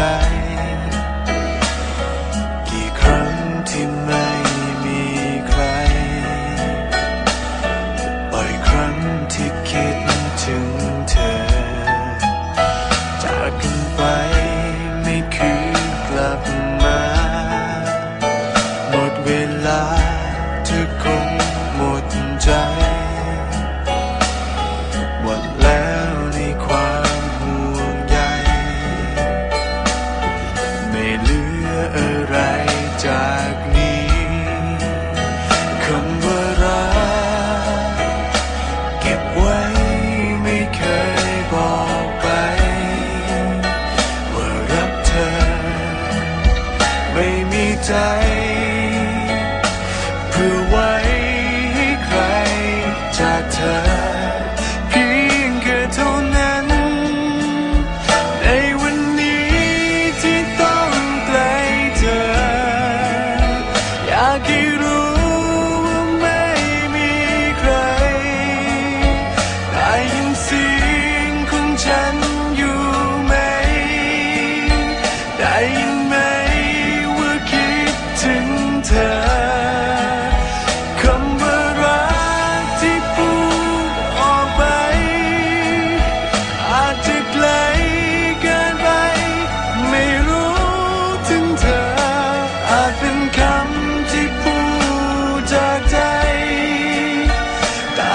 ใจกี่ครั้งที่ไม่มีใครบ่อยครั้งที่คิดถึงเธอ จากกันไปไม่คืนกลับมา หมดเวลา จากเธอ เพียงแค่เท่านั้น ในวันนี้ที่ต้องไกลเธอ อยากให้รู้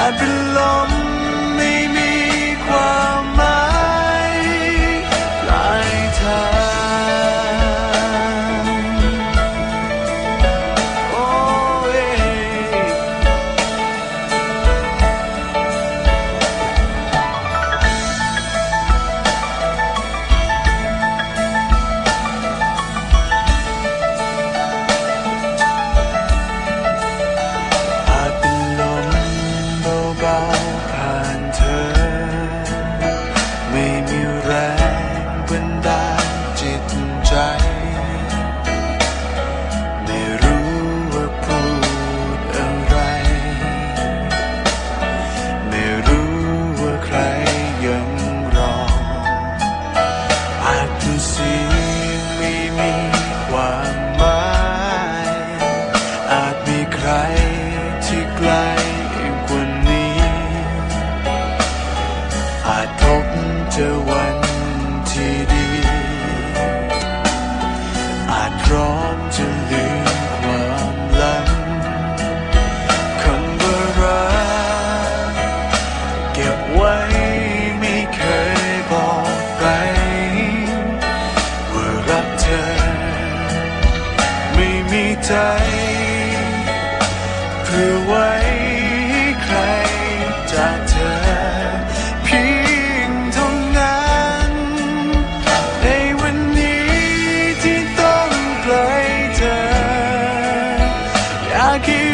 I believe. I give